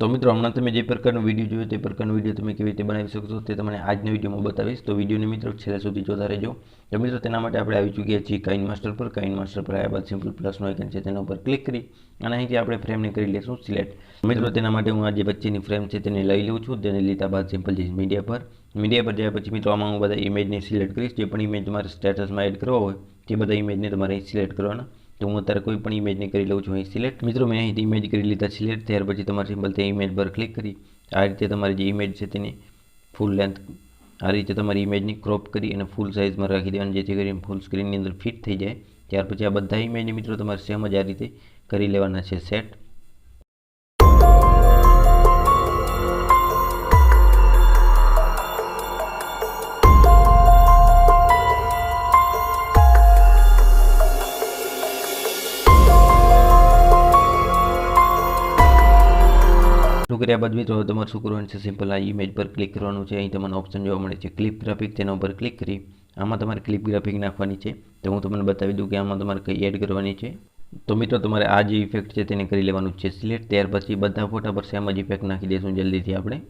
તો મિત્રો, હમણાં તમે જે પ્રકારનો વીડિયો જોયો તે પ્રકારનો વીડિયો તમે કેવી રીતે બનાવી શકશો તે તમને આજના વિડીયોમાં બતાવીશ. તો વિડીયોને મિત્રો છેલ્લા સુધી જોતા રહેજો. તો મિત્રો, તેના માટે આપણે આવી ચૂક્યા છીએ કાઇન માસ્ટર પર. કાઇન માસ્ટર પર આવ્યા બાદ સિમ્પલ પ્લસનો આઇકન છે તેના ઉપર ક્લિક કરી અને અહીંથી આપણે ફ્રેમને કરી લઈશું સિલેક્ટ મિત્રો, તેના માટે હું આ જે વચ્ચેની ફ્રેમ છે તેને લઈ લઉં છું. તેને લીધા બાદ સિમ્પલ જઈશ મીડિયા પર. મીડિયા પર જાય પછી મિત્રો, આમાં હું બધા ઇમેજને સિલેક્ટ કરીશ. જે પણ ઇમેજ તમારે સ્ટેટસમાં એડ કરવા હોય તે બધા ઇમેજને તમારે સિલેક્ટ કરવાના. તો હું અત્યારે કોઈ પણ ઇમેજને કરી લઉં છું, અહીં સિલેક્ટ મિત્રો, મેં અહીંથી ઇમેજ કરી લીધા સિલેક્ટ ત્યાર પછી તમારે સિમ્પલ તે ઇમેજ પર ક્લિક કરી. આ રીતે તમારી જે ઇમેજ છે તેની ફૂલ લેન્થ આ રીતે તમારી ઇમેજની ક્રોપ કરી અને ફૂલ સાઇઝમાં રાખી દેવાની, જેથી કરીને ફૂલ સ્ક્રીનની અંદર ફિટ થઈ જાય. ત્યાર પછી આ બધા ઇમેજને મિત્રો તમારે સેમ જ આ રીતે કરી લેવાના છે સેટ શું કર્યા બાદ મિત્રો તમારે શું કરવાનું છે સિમ્પલ આ ઇમેજ પર ક્લિક કરવાનું છે. અહીં તમને ઓપ્શન જોવા મળે છે ક્લિપ ગ્રાફિક તેના ઉપર ક્લિક કરી. આમાં તમારે ક્લિપ ગ્રાફિક નાખવાની છે. તો હું તમને બતાવી દઉં કે આમાં તમારે કઈ એડ કરવાની છે. તો મિત્રો, તમારે આ જે ઇફેક્ટ છે, તેને કરી લેવાનું છે. સિલેક્ટ ત્યાર પછી બધા ફોટા પર સેમ જ ઇફેક્ટ નાખી દઈશું જલ્દીથી આપણે.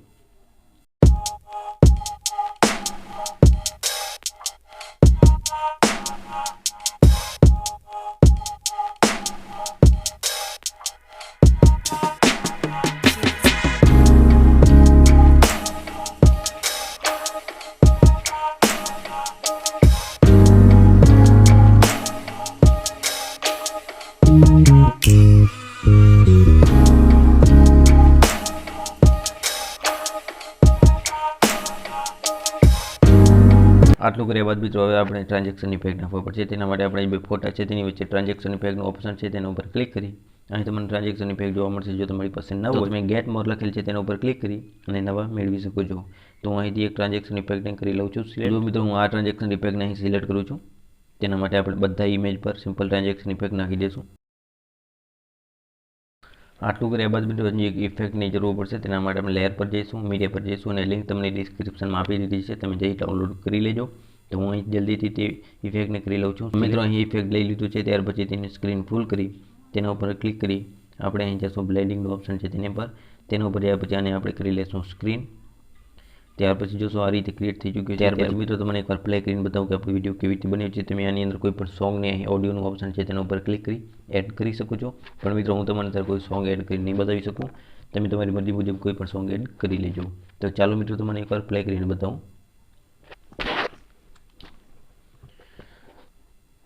આટલું કર્યા બાદ મિત્રો હવે આપણે ટ્રાન્ઝેક્શન ઇફેક્ટ નાખવા પડશે. તેના માટે આપણે બે ફોટા છે, તેની વચ્ચે ટ્રાન્ઝેક્શન ઇફેક્ટનું ઓપ્શન છે, તેના ઉપર ક્લિક કરી અહીં તમને ટ્રાન્ઝેક્શન ઇફેક્ટ જોવા મળશે. જો તમારી પાસે ન હોય, તમે ગેટ મોર લખેલ છે, તેના ઉપર ક્લિક કરી અને નવા મેળવી શકો છો. તો હું અહીંથી એક ટ્રાન્ઝેક્શન ઇફેક્ટને કરી લઉં છું. સિલેક્ટ જો મિત્રો હું આ ટ્રાન્ઝેક્શન ઇફેક્ટને અહીં સિલેક્ટ કરું છું, તેના માટે આપણે બધા ઇમેજ પર સિમ્પલ ટ્રાન્ઝેક્શન ઇફેક્ટ નાખી દઈશું. આટલું કર્યા બાદ મિત્રો એક ઇફેક્ટની જરૂર પડશે. તેના માટે આપણે લેયર પર જઈશું મીડિયા પર જઈશું અને લિંક તમને ડિસ્ક્રિપ્શનમાં આપી દીધી છે. તમે જઈ ડાઉનલોડ કરી લેજો. તો હું અહીં જલ્દીથી તે ઇફેક્ટને કરી લઉં છું. મિત્રો, અહીં ઇફેક્ટ લઈ લીધું છે. ત્યાર પછી તેની સ્ક્રીન ફૂલ કરી, તેના ઉપર ક્લિક કરી, આપણે અહીં જશું બ્લેન્ડિંગનું ઓપ્શન છે તેની પર. તેના ઉપર ગયા પછી આને આપણે કરી લઈશું સ્ક્રીન ત્યાર પછી જોશો આ રીતે ક્રિએટ થઈ ચૂક્યું છે ત્યાર પછી. મિત્રો તમને એકવાર પ્લે કરીને બતાવું કે આપણો વીડિયો કેવી રીતે બન્યો છે. તમે આની અંદર કોઈ પણ સોંગને અહીં ઓડિયોનું ઓપ્શન છે તેના ઉપર ક્લિક કરી એડ કરી શકો છો. પણ મિત્રો હું તમને અત્યારે કોઈ સોંગ એડ કરી નહીં બતાવી શકું. તમે તમારી મરજી મુજબ કોઈ પણ સોંગ એડ કરી લેજો. તો ચાલો મિત્રો તમને એકવાર પ્લે કરીને બતાવું.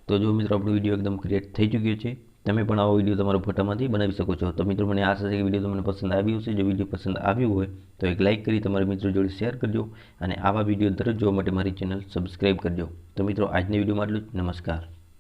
તો જો મિત્રો આપણો વીડિયો એકદમ ક્રિએટ થઈ ચૂક્યો છે. તમે પણ આવો વીડિયો તમારા ફોટામાંથી બનાવી શકો છો. તો મિત્રો, મને આશા છે કે વીડિયો તમને પસંદ આવ્યું છે જો વીડિયો પસંદ આવ્યું હોય, તો એક લાઇક કરી તમારા મિત્રો જોડે શેર કરજો અને આવા વીડિયો દરરોજ જોવા માટે મારી ચેનલ સબસ્ક્રાઈબ કરજો. તો મિત્રો, આજના વિડીયોમાં આટલું જ. નમસ્કાર.